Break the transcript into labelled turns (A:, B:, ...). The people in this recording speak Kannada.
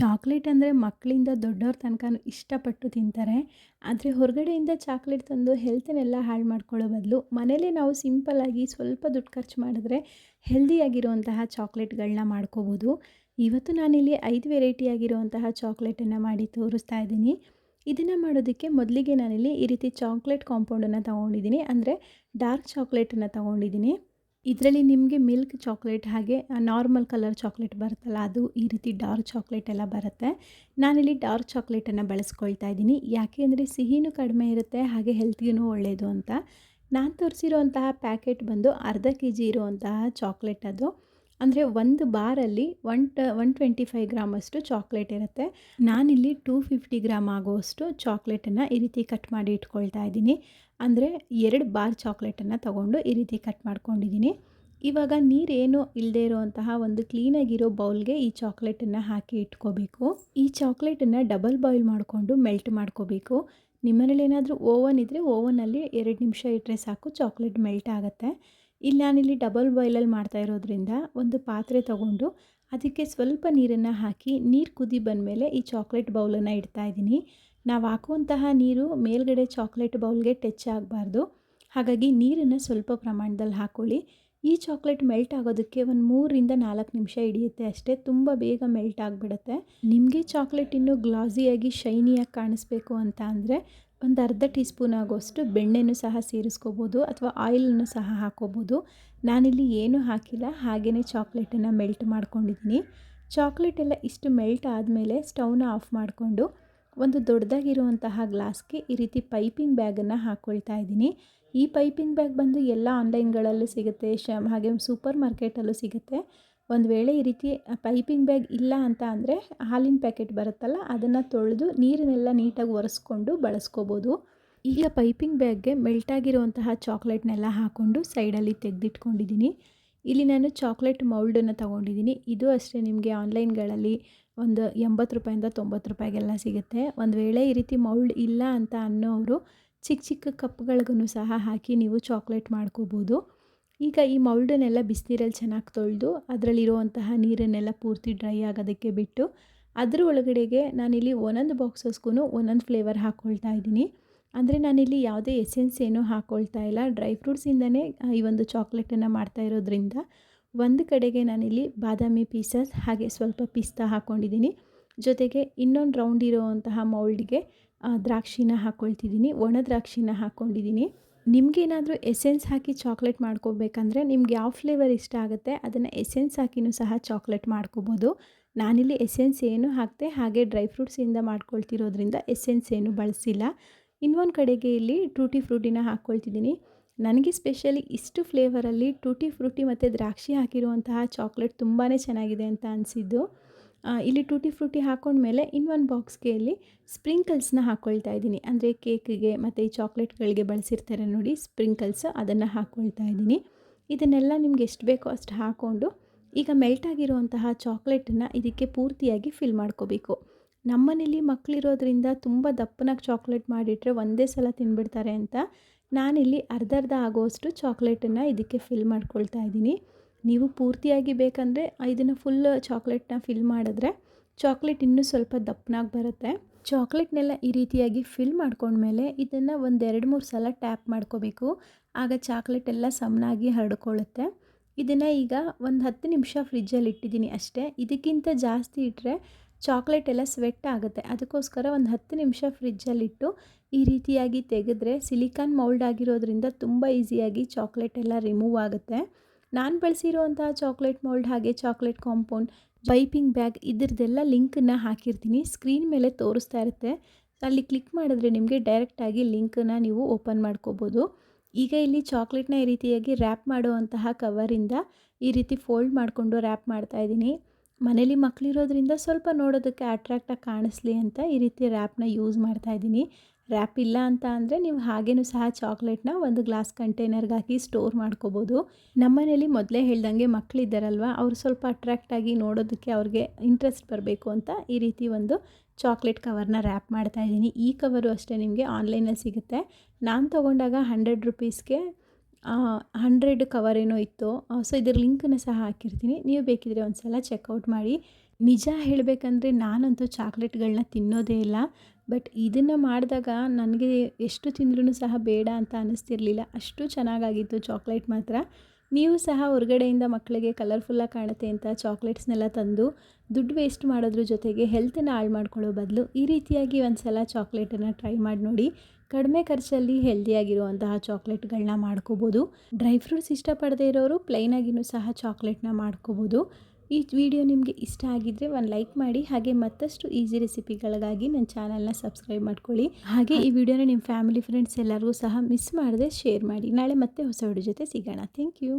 A: ಚಾಕ್ಲೇಟ್ ಅಂದರೆ ಮಕ್ಕಳಿಂದ ದೊಡ್ಡವ್ರ ತನಕ ಇಷ್ಟಪಟ್ಟು ತಿಂತಾರೆ. ಆದರೆ ಹೊರಗಡೆಯಿಂದ ಚಾಕ್ಲೇಟ್ ತಂದು ಹೆಲ್ತನ್ನೆಲ್ಲ ಹಾಳು ಮಾಡ್ಕೊಳ್ಳೋ ಬದಲು ಮನೇಲೇ ನಾವು ಸಿಂಪಲ್ಲಾಗಿ ಸ್ವಲ್ಪ ದುಡ್ಡು ಖರ್ಚು ಮಾಡಿದ್ರೆ ಹೆಲ್ದಿಯಾಗಿರುವಂತಹ ಚಾಕ್ಲೇಟ್ಗಳನ್ನ ಮಾಡ್ಕೋಬೋದು. ಇವತ್ತು ನಾನಿಲ್ಲಿ ಐದು ವೆರೈಟಿ ಆಗಿರುವಂತಹ ಚಾಕ್ಲೇಟನ್ನು ಮಾಡಿ ತೋರಿಸ್ತಾ ಇದ್ದೀನಿ. ಇದನ್ನು ಮಾಡೋದಕ್ಕೆ ಮೊದಲಿಗೆ ನಾನಿಲ್ಲಿ ಈ ರೀತಿ ಚಾಕ್ಲೇಟ್ ಕಾಂಪೌಂಡನ್ನು ತೊಗೊಂಡಿದ್ದೀನಿ. ಅಂದರೆ ಡಾರ್ಕ್ ಚಾಕ್ಲೇಟನ್ನು ತೊಗೊಂಡಿದ್ದೀನಿ. ಇದರಲ್ಲಿ ನಿಮಗೆ ಮಿಲ್ಕ್ ಚಾಕ್ಲೇಟ್ ಹಾಗೆ ನಾರ್ಮಲ್ ಕಲರ್ ಚಾಕ್ಲೇಟ್ ಬರುತ್ತಲ್ಲ, ಅದು ಈ ರೀತಿ ಡಾರ್ಕ್ ಚಾಕ್ಲೇಟ್ ಎಲ್ಲ ಬರುತ್ತೆ. ನಾನಿಲ್ಲಿ ಡಾರ್ಕ್ ಚಾಕ್ಲೇಟನ್ನು ಬಳಸ್ಕೊಳ್ತಾ ಇದ್ದೀನಿ. ಯಾಕೆ ಅಂದರೆ ಸಿಹಿನೂ ಕಡಿಮೆ ಇರುತ್ತೆ, ಹಾಗೆ ಹೆಲ್ತಿಗೂ ಒಳ್ಳೆಯದು ಅಂತ. ನಾನು ತೋರಿಸಿರುವಂತಹ ಪ್ಯಾಕೆಟ್ ಬಂದು ಅರ್ಧ ಕೆ ಜಿ ಇರುವಂತಹ ಚಾಕ್ಲೇಟ್ ಅದು. ಅಂದರೆ ಒಂದು ಬಾರಲ್ಲಿ ಒನ್ ಟ, ಒನ್ ಟ್ವೆಂಟಿ ಫೈವ್ ಗ್ರಾಮಷ್ಟು ಚಾಕ್ಲೇಟ್ ಇರುತ್ತೆ. ನಾನಿಲ್ಲಿ ಟೂ ಫಿಫ್ಟಿ ಗ್ರಾಮ್ ಆಗುವಷ್ಟು ಚಾಕ್ಲೇಟನ್ನು ಈ ರೀತಿ ಕಟ್ ಮಾಡಿ ಇಟ್ಕೊಳ್ತಾ ಇದ್ದೀನಿ. ಅಂದರೆ ಎರಡು ಬಾರ್ ಚಾಕ್ಲೇಟನ್ನು ತಗೊಂಡು ಈ ರೀತಿ ಕಟ್ ಮಾಡ್ಕೊಂಡಿದ್ದೀನಿ. ಇವಾಗ ನೀರೇನು ಇಲ್ಲದೆ ಇರುವಂತಹ ಒಂದು ಕ್ಲೀನಾಗಿರೋ ಬೌಲ್ಗೆ ಈ ಚಾಕ್ಲೇಟನ್ನು ಹಾಕಿ ಇಟ್ಕೋಬೇಕು. ಈ ಚಾಕ್ಲೇಟನ್ನು ಡಬಲ್ ಬಾಯ್ಲ್ ಮಾಡಿಕೊಂಡು ಮೆಲ್ಟ್ ಮಾಡ್ಕೋಬೇಕು. ನಿಮ್ಮನೇಲಿ ಏನಾದರೂ ಓವನ್ ಇದ್ದರೆ ಓವನಲ್ಲಿ ಎರಡು ನಿಮಿಷ ಇಟ್ಟರೆ ಸಾಕು, ಚಾಕ್ಲೇಟ್ ಮೆಲ್ಟ್ ಆಗುತ್ತೆ. ಇಲ್ಲಿ, ನಾನಿಲ್ಲಿ ಡಬಲ್ ಬಾಯ್ಲಲ್ಲಿ ಮಾಡ್ತಾ ಇರೋದ್ರಿಂದ ಒಂದು ಪಾತ್ರೆ ತಗೊಂಡು ಅದಕ್ಕೆ ಸ್ವಲ್ಪ ನೀರನ್ನು ಹಾಕಿ ನೀರು ಕುದಿ ಬಂದಮೇಲೆ ಈ ಚಾಕ್ಲೇಟ್ ಬೌಲನ್ನು ಇಡ್ತಾ ಇದ್ದೀನಿ. ನಾವು ಹಾಕುವಂತಹ ನೀರು ಮೇಲ್ಗಡೆ ಚಾಕ್ಲೇಟ್ ಬೌಲ್ಗೆ ಟಚ್ ಆಗಬಾರ್ದು. ಹಾಗಾಗಿ ನೀರನ್ನು ಸ್ವಲ್ಪ ಪ್ರಮಾಣದಲ್ಲಿ ಹಾಕ್ಕೊಳ್ಳಿ ಈ ಚಾಕ್ಲೇಟ್ ಮೆಲ್ಟ್ ಆಗೋದಕ್ಕೆ ಒಂದು ಮೂರರಿಂದ ನಾಲ್ಕು ನಿಮಿಷ ಹಿಡಿಯುತ್ತೆ ಅಷ್ಟೇ, ತುಂಬ ಬೇಗ ಮೆಲ್ಟ್ ಆಗಿಬಿಡುತ್ತೆ. ನಿಮಗೆ ಚಾಕ್ಲೇಟ್ ಇನ್ನೂ ಗ್ಲಾಸಿಯಾಗಿ ಶೈನಿಯಾಗಿ ಕಾಣಿಸ್ಬೇಕು ಅಂತ ಅಂದರೆ ಒಂದು ಅರ್ಧ ಟೀ ಸ್ಪೂನ್ ಆಗೋಷ್ಟು ಬೆಣ್ಣೆನೂ ಸಹ ಸೇರಿಸ್ಕೋಬೋದು ಅಥವಾ ಆಯಿಲನ್ನು ಸಹ ಹಾಕೋಬೋದು. ನಾನಿಲ್ಲಿ ಏನೂ ಹಾಕಿಲ್ಲ ಹಾಗೆಯೇ ಚಾಕ್ಲೇಟನ್ನು ಮೆಲ್ಟ್ ಮಾಡ್ಕೊಂಡಿದ್ದೀನಿ. ಚಾಕ್ಲೇಟ್ ಎಲ್ಲ ಇಷ್ಟು ಮೆಲ್ಟ್ ಆದಮೇಲೆ ಸ್ಟೌನ ಆಫ್ ಮಾಡಿಕೊಂಡು ಒಂದು ದೊಡ್ಡದಾಗಿರುವಂತಹ ಗ್ಲಾಸ್ಗೆ ಈ ರೀತಿ ಪೈಪಿಂಗ್ ಬ್ಯಾಗನ್ನು ಹಾಕ್ಕೊಳ್ತಾ ಇದ್ದೀನಿ. ಈ ಪೈಪಿಂಗ್ ಬ್ಯಾಗ್ ಬಂದು ಎಲ್ಲ ಆನ್ಲೈನ್ಗಳಲ್ಲೂ ಸಿಗುತ್ತೆ, ಶ ಹಾಗೆ ಸೂಪರ್ ಮಾರ್ಕೆಟಲ್ಲೂ ಸಿಗುತ್ತೆ. ಒಂದು ವೇಳೆ ಈ ರೀತಿ ಪೈಪಿಂಗ್ ಬ್ಯಾಗ್ ಇಲ್ಲ ಅಂತ ಅಂದರೆ ಹಾಲಿನ ಪ್ಯಾಕೆಟ್ ಬರುತ್ತಲ್ಲ, ಅದನ್ನು ತೊಳೆದು ನೀರನ್ನೆಲ್ಲ ನೀಟಾಗಿ ಒರೆಸ್ಕೊಂಡು ಬಳಸ್ಕೋಬೋದು. ಈಗ ಪೈಪಿಂಗ್ ಬ್ಯಾಗ್ಗೆ ಮೆಲ್ಟಾಗಿರುವಂತಹ ಚಾಕ್ಲೇಟ್ನೆಲ್ಲ ಹಾಕ್ಕೊಂಡು ಸೈಡಲ್ಲಿ ತೆಗೆದಿಟ್ಕೊಂಡಿದ್ದೀನಿ ಇಲ್ಲಿ ನಾನು ಚಾಕ್ಲೇಟ್ ಮೌಲ್ಡನ್ನು ತೊಗೊಂಡಿದ್ದೀನಿ ಇದು ಅಷ್ಟೇ ನಿಮಗೆ ಆನ್ಲೈನ್ಗಳಲ್ಲಿ ಒಂದು ಎಂಬತ್ತು ರೂಪಾಯಿಂದ ತೊಂಬತ್ತು ರೂಪಾಯಿಗೆಲ್ಲ ಸಿಗುತ್ತೆ. ಒಂದು ವೇಳೆ ಈ ರೀತಿ ಮೌಲ್ಡ್ ಇಲ್ಲ ಅಂತ ಅನ್ನೋರು ಚಿಕ್ಕ ಚಿಕ್ಕ ಕಪ್ಗಳಿಗೂ ಸಹ ಹಾಕಿ ನೀವು ಚಾಕ್ಲೇಟ್ ಮಾಡ್ಕೋಬೋದು. ಈಗ ಈ ಮೌಲ್ಡನ್ನೆಲ್ಲ ಬಿಸಿನೀರಲ್ಲಿ ಚೆನ್ನಾಗಿ ತೊಳೆದು ಅದರಲ್ಲಿರುವಂತಹ ನೀರನ್ನೆಲ್ಲ ಪೂರ್ತಿ ಡ್ರೈ ಆಗೋದಕ್ಕೆ ಬಿಟ್ಟು ಅದರ ಒಳಗಡೆಗೆ ನಾನಿಲ್ಲಿ ಒಂದೊಂದು ಬಾಕ್ಸಸ್ಗೂ ಒಂದೊಂದು ಫ್ಲೇವರ್ ಹಾಕ್ಕೊಳ್ತಾ ಇದ್ದೀನಿ. ಅಂದರೆ ನಾನಿಲ್ಲಿ ಯಾವುದೇ ಎಸೆನ್ಸ್ ಏನೂ ಹಾಕ್ಕೊಳ್ತಾ ಇಲ್ಲ. ಡ್ರೈ ಫ್ರೂಟ್ಸಿಂದನೇ ಈ ಒಂದು ಚಾಕ್ಲೇಟನ್ನು ಮಾಡ್ತಾ ಇರೋದ್ರಿಂದ ಒಂದು ಕಡೆಗೆ ನಾನಿಲ್ಲಿ ಬಾದಾಮಿ ಪೀಸಸ್ ಹಾಗೆ ಸ್ವಲ್ಪ ಪಿಸ್ತಾ ಹಾಕ್ಕೊಂಡಿದ್ದೀನಿ ಜೊತೆಗೆ ಇನ್ನೊಂದು ರೌಂಡ್ ಇರೋವಂತಹ ಮೌಲ್ಡ್ಗೆ ದ್ರಾಕ್ಷಿನ ಹಾಕ್ಕೊಳ್ತಿದ್ದೀನಿ ಒಣ ದ್ರಾಕ್ಷಿನ ಹಾಕ್ಕೊಂಡಿದ್ದೀನಿ ನಿಮಗೇನಾದರೂ ಎಸೆನ್ಸ್ ಹಾಕಿ ಚಾಕ್ಲೇಟ್ ಮಾಡ್ಕೋಬೇಕಂದ್ರೆ ನಿಮ್ಗೆ ಯಾವ ಫ್ಲೇವರ್ ಇಷ್ಟ ಆಗುತ್ತೆ, ಅದನ್ನು ಎಸೆನ್ಸ್ ಹಾಕಿನೂ ಸಹ ಚಾಕ್ಲೇಟ್ ಮಾಡ್ಕೋಬೋದು. ನಾನಿಲ್ಲಿ ಎಸೆನ್ಸ್ ಏನು ಹಾಕ್ತೆ, ಹಾಗೆ ಡ್ರೈ ಫ್ರೂಟ್ಸಿಂದ ಮಾಡ್ಕೊಳ್ತಿರೋದ್ರಿಂದ ಎಸೆನ್ಸ್ ಏನು ಬಳಸಿಲ್ಲ. ಇನ್ನೊಂದು ಕಡೆಗೆ ಇಲ್ಲಿ ಟೂಟಿ ಫ್ರೂಟಿನ ಹಾಕ್ಕೊಳ್ತಿದ್ದೀನಿ ನನಗೆ ಸ್ಪೆಷಲಿ ಇಷ್ಟು ಫ್ಲೇವರಲ್ಲಿ ಟೂಟಿ ಫ್ರೂಟಿ ಮತ್ತು ದ್ರಾಕ್ಷಿ ಹಾಕಿರುವಂತಹ ಚಾಕ್ಲೇಟ್ ತುಂಬಾ ಚೆನ್ನಾಗಿದೆ ಅಂತ ಅನಿಸಿದ್ದು. ಇಲ್ಲಿ ಟೂಟಿ ಫ್ರೂಟಿ ಹಾಕೊಂಡ್ಮೇಲೆ ಇನ್ನೊಂದು ಬಾಕ್ಸ್ಗೆ ಇಲ್ಲಿ ಸ್ಪ್ರಿಂಕಲ್ಸ್ನ ಹಾಕ್ಕೊಳ್ತಾ ಇದ್ದೀನಿ. ಅಂದರೆ ಕೇಕಿಗೆ ಮತ್ತು ಈ ಚಾಕ್ಲೇಟ್ಗಳಿಗೆ ಬಳಸಿರ್ತಾರೆ ನೋಡಿ ಸ್ಪ್ರಿಂಕಲ್ಸ್ ಅದನ್ನು ಹಾಕ್ಕೊಳ್ತಾ ಇದ್ದೀನಿ. ಇದನ್ನೆಲ್ಲ ನಿಮ್ಗೆ ಎಷ್ಟು ಬೇಕೋ ಅಷ್ಟು ಹಾಕ್ಕೊಂಡು ಈಗ ಮೆಲ್ಟ್ ಆಗಿರುವಂತಹ ಚಾಕ್ಲೇಟನ್ನು ಇದಕ್ಕೆ ಪೂರ್ತಿಯಾಗಿ ಫಿಲ್ ಮಾಡ್ಕೋಬೇಕು. ನಮ್ಮನೇಲಿ ಮಕ್ಕಳಿರೋದ್ರಿಂದ ತುಂಬ ದಪ್ಪನಾಗಿ ಚಾಕ್ಲೇಟ್ ಮಾಡಿಟ್ರೆ ಒಂದೇ ಸಲ ತಿನ್ಬಿಡ್ತಾರೆ ಅಂತ ನಾನಿಲ್ಲಿ ಅರ್ಧ ಅರ್ಧ ಆಗೋಷ್ಟು ಚಾಕ್ಲೇಟನ್ನು ಇದಕ್ಕೆ ಫಿಲ್ ಮಾಡ್ಕೊಳ್ತಾ ಇದ್ದೀನಿ. ನೀವು ಪೂರ್ತಿಯಾಗಿ ಬೇಕಂದರೆ ಇದನ್ನು ಫುಲ್ ಚಾಕ್ಲೇಟ್ನ ಫಿಲ್ ಮಾಡಿದ್ರೆ ಚಾಕ್ಲೇಟ್ ಇನ್ನೂ ಸ್ವಲ್ಪ ದಪ್ಪನಾಗಿ ಬರುತ್ತೆ. ಚಾಕ್ಲೇಟ್ನೆಲ್ಲ ಈ ರೀತಿಯಾಗಿ ಫಿಲ್ ಮಾಡ್ಕೊಂಡ್ಮೇಲೆ ಇದನ್ನು ಒಂದೆರಡು ಮೂರು ಸಲ ಟ್ಯಾಪ್ ಮಾಡ್ಕೋಬೇಕು. ಆಗ ಚಾಕ್ಲೇಟ್ ಎಲ್ಲ ಸಮನಾಗಿ ಹರಡ್ಕೊಳ್ಳುತ್ತೆ. ಇದನ್ನು ಈಗ ಒಂದು ಹತ್ತು ನಿಮಿಷ ಫ್ರಿಜ್ಜಲ್ಲಿ ಇಟ್ಟಿದ್ದೀನಿ ಅಷ್ಟೇ. ಇದಕ್ಕಿಂತ ಜಾಸ್ತಿ ಇಟ್ಟರೆ ಚಾಕ್ಲೇಟ್ ಎಲ್ಲ ಸ್ವೆಟ್ ಆಗುತ್ತೆ. ಅದಕ್ಕೋಸ್ಕರ ಒಂದು ಹತ್ತು ನಿಮಿಷ ಫ್ರಿಜ್ಜಲ್ಲಿಟ್ಟು ಈ ರೀತಿಯಾಗಿ ತೆಗೆದ್ರೆ ಸಿಲಿಕಾನ್ ಮೌಲ್ಡ್ ಆಗಿರೋದ್ರಿಂದ ತುಂಬ ಈಸಿಯಾಗಿ ಚಾಕ್ಲೇಟ್ ಎಲ್ಲ ರಿಮೂವ್ ಆಗುತ್ತೆ. ನಾನು ಬಳಸಿರೋವಂಥ ಚಾಕ್ಲೇಟ್ ಮೋಲ್ಡ್ ಹಾಗೆ ಚಾಕ್ಲೇಟ್ ಕಾಂಪೌಂಡ್ ಪೈಪಿಂಗ್ ಬ್ಯಾಗ್ ಇದ್ರದ್ದೆಲ್ಲ ಲಿಂಕನ್ನು ಹಾಕಿರ್ತೀನಿ. ಸ್ಕ್ರೀನ್ ಮೇಲೆ ತೋರಿಸ್ತಾ ಇರುತ್ತೆ. ಅಲ್ಲಿ ಕ್ಲಿಕ್ ಮಾಡಿದ್ರೆ ನಿಮಗೆ ಡೈರೆಕ್ಟಾಗಿ ಲಿಂಕನ್ನು ನೀವು ಓಪನ್ ಮಾಡ್ಕೋಬೋದು. ಈಗ ಇಲ್ಲಿ ಚಾಕ್ಲೇಟ್ನ ಈ ರೀತಿಯಾಗಿ ರ್ಯಾಪ್ ಮಾಡುವಂತಹ ಕವರಿಂದ ಈ ರೀತಿ ಫೋಲ್ಡ್ ಮಾಡಿಕೊಂಡು ರ್ಯಾಪ್ ಮಾಡ್ತಾಯಿದ್ದೀನಿ ಮನೇಲಿ ಮಕ್ಕಳಿರೋದ್ರಿಂದ ಸ್ವಲ್ಪ ನೋಡೋದಕ್ಕೆ ಅಟ್ರ್ಯಾಕ್ಟಾಗಿ ಕಾಣಿಸ್ಲಿ ಅಂತ ಈ ರೀತಿ ರ್ಯಾಪ್ನ ಯೂಸ್ ಮಾಡ್ತಾಯಿದ್ದೀನಿ ರ್ಯಾಪ್ ಇಲ್ಲ ಅಂತ ಅಂದರೆ ನೀವು ಹಾಗೇನೂ ಸಹ ಚಾಕ್ಲೇಟ್ನ ಒಂದು ಗ್ಲಾಸ್ ಕಂಟೈನರ್ಗೆ ಹಾಕಿ ಸ್ಟೋರ್ ಮಾಡ್ಕೋಬೋದು. ನಮ್ಮನೇಲಿ ಮೊದಲೇ ಹೇಳ್ದಂಗೆ ಮಕ್ಕಳಿದ್ದಾರಲ್ವ ಅವರು ಸ್ವಲ್ಪ ಅಟ್ರಾಕ್ಟಾಗಿ ನೋಡೋದಕ್ಕೆ ಅವ್ರಿಗೆ ಇಂಟ್ರೆಸ್ಟ್ ಬರಬೇಕು ಅಂತ ಈ ರೀತಿ ಒಂದು ಚಾಕ್ಲೇಟ್ ಕವರ್ನ ರ್ಯಾಪ್ ಮಾಡ್ತಾ ಇದ್ದೀನಿ. ಈ ಕವರು ಅಷ್ಟೇ ನಿಮಗೆ ಆನ್ಲೈನಲ್ಲಿ ಸಿಗುತ್ತೆ. ನಾನು ತೊಗೊಂಡಾಗ ಹಂಡ್ರೆಡ್ ರುಪೀಸ್ಗೆ ಹಂಡ್ರೆಡ್ ಕವರ್ ಏನೋ ಇತ್ತು. ಸೊ ಇದ್ರ ಲಿಂಕನ್ನು ಸಹ ಹಾಕಿರ್ತೀನಿ. ನೀವು ಬೇಕಿದ್ರೆ ಒಂದು ಸಲ ಚೆಕ್ಔಟ್ ಮಾಡಿ. ನಿಜ ಹೇಳಬೇಕಂದ್ರೆ ನಾನಂತೂ ಚಾಕ್ಲೇಟ್ಗಳನ್ನ ತಿನ್ನೋದೇ ಇಲ್ಲ. ಬಟ್ ಇದನ್ನು ಮಾಡಿದಾಗ ನನಗೆ ಎಷ್ಟು ತಿಂದ್ರೂ ಸಹ ಬೇಡ ಅಂತ ಅನ್ನಿಸ್ತಿರ್ಲಿಲ್ಲ ಅಷ್ಟು ಚೆನ್ನಾಗಾಗಿತ್ತು ಚಾಕ್ಲೇಟ್ ಮಾತ್ರ. ನೀವು ಸಹ ಹೊರಗಡೆಯಿಂದ ಮಕ್ಕಳಿಗೆ ಕಲರ್ಫುಲ್ಲಾಗಿ ಕಾಣುತ್ತೆ ಅಂತ ಚಾಕ್ಲೇಟ್ಸ್ನೆಲ್ಲ ತಂದು ದುಡ್ಡು ವೇಸ್ಟ್ ಮಾಡೋದ್ರ ಜೊತೆಗೆ ಹೆಲ್ತನ್ನು ಹಾಳು ಮಾಡ್ಕೊಳ್ಳೋ ಬದಲು ಈ ರೀತಿಯಾಗಿ ಒಂದು ಸಲ ಚಾಕ್ಲೇಟನ್ನು ಟ್ರೈ ಮಾಡಿ ನೋಡಿ. ಕಡಿಮೆ ಖರ್ಚಲ್ಲಿ ಹೆಲ್ದಿಯಾಗಿರುವಂತಹ ಚಾಕ್ಲೇಟ್ಗಳನ್ನ ಮಾಡ್ಕೋಬೋದು. ಡ್ರೈ ಫ್ರೂಟ್ಸ್ ಇಷ್ಟಪಡದೇ ಇರೋರು ಪ್ಲೈನಾಗಿನೂ ಸಹ ಚಾಕ್ಲೇಟ್ನ ಮಾಡ್ಕೋಬೋದು. ಈ ವಿಡಿಯೋ ನಿಮಗೆ ಇಷ್ಟ ಆಗಿದ್ದರೆ ಒಂದು ಲೈಕ್ ಮಾಡಿ, ಹಾಗೆ ಮತ್ತಷ್ಟು ಈಸಿ ರೆಸಿಪಿಗಳಿಗಾಗಿ ನನ್ನ ಚಾನಲ್ನ ಸಬ್ಸ್ಕ್ರೈಬ್ ಮಾಡ್ಕೊಳ್ಳಿ. ಹಾಗೆ ಈ ವಿಡಿಯೋನ ನಿಮ್ಮ ಫ್ಯಾಮಿಲಿ, ಫ್ರೆಂಡ್ಸ್ ಎಲ್ಲರಿಗೂ ಸಹ ಮಿಸ್ ಮಾಡದೆ ಶೇರ್ ಮಾಡಿ. ನಾಳೆ ಮತ್ತೆ ಹೊಸ ವಿಡಿಯೋ ಜೊತೆ ಸಿಗೋಣ. Thank you